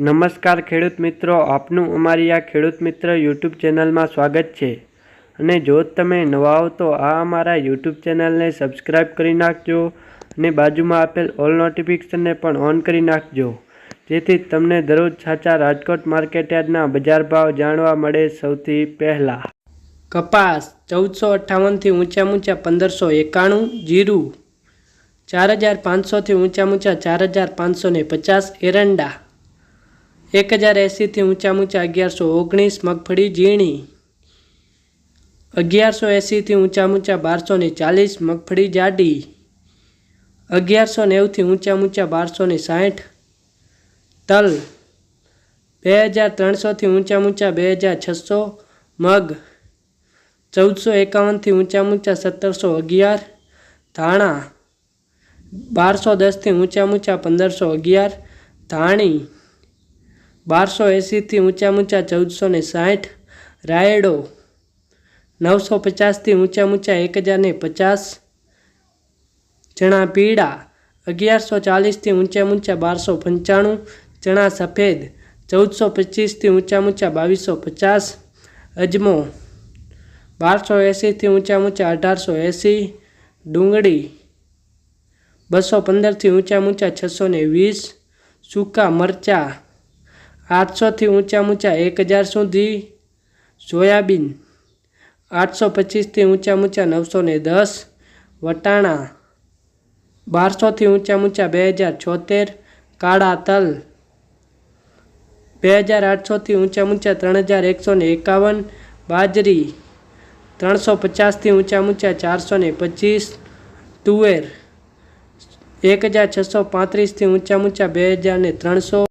નમસ્કાર ખેડૂત મિત્રો, આપનું અમારી આ ખેડૂત મિત્ર યુટ્યુબ ચેનલમાં સ્વાગત છે. અને જો તમે નવા હો તો આ અમારા યુટ્યુબ ચેનલને સબસ્ક્રાઈબ કરી નાખજો અને બાજુમાં આપેલ ઓલ નોટિફિકેશનને પણ ઓન કરી નાખજો. જેથી તમને દરરોજ સાચા રાજકોટ માર્કેટયાર્ડના બજાર ભાવ જાણવા મળે સૌથી પહેલાં. કપાસ ચૌદસો અઠ્ઠાવનથી ઊંચા ઊંચા પંદરસો એકાણું, જીરું ચાર હજાર પાંચસોથી ઊંચા ઊંચા ચાર હજાર પાંચસો ને પચાસ, એરંડા એક હજાર એંસીથી ઊંચા ઊંચા અગિયારસો ઓગણીસ મગફળી ઝીણી. અગિયારસો એંસીથી ઊંચા ઊંચા બારસો ને ચાલીસ મગફળી જાડી. અગિયારસો નેવુંથી ઊંચા ઊંચા બારસો ને સાઠ. તલ બે હજાર ત્રણસોથી ઊંચા ઊંચા બે હજાર છસો મગ. ચૌદસો એકાવનથી ઊંચા ઊંચા સત્તરસો અગિયાર. ધાણા બારસો દસથી ઊંચા ઊંચા પંદરસો અગિયાર. ધાણી બારસો એંસીથી ઊંચા ઊંચા ચૌદસો ને સાઠ. રાયડો નવસો પચાસથી ઊંચા ઊંચા એક હજાર ને પચાસ. ચણા પીળા અગિયારસો ચાલીસથી ઊંચા ઊંચા બારસો પંચાણું. ચણા સફેદ ચૌદસો પચીસથી ઊંચા ઊંચા બાવીસો પચાસ. અજમો બારસો એંસીથી ઊંચા ઊંચા અઢારસો એંસી ડુંગળી બસો પંદરથી ઊંચા ઊંચા છસો ને વીસ. સૂકા મરચાં આઠસોથી ઊંચા ઊંચા એક હજાર સુધી સોયાબીન આઠસો પચીસથી ઊંચા ઊંચા નવસો ને દસ, વટાણા, બારસોથી ઊંચા ઊંચા બે હજાર છોતેર, કાળા તલ બે હજાર આઠસોથી ઊંચા ઊંચા ત્રણ હજાર એકસો ને એકાવન, બાજરી ત્રણસો પચાસથી ઊંચા ઊંચા ચારસો ને પચીસ, તુવેર એક હજાર છસો પાંત્રીસથી ઊંચા ઊંચા બે હજાર ને ત્રણસો.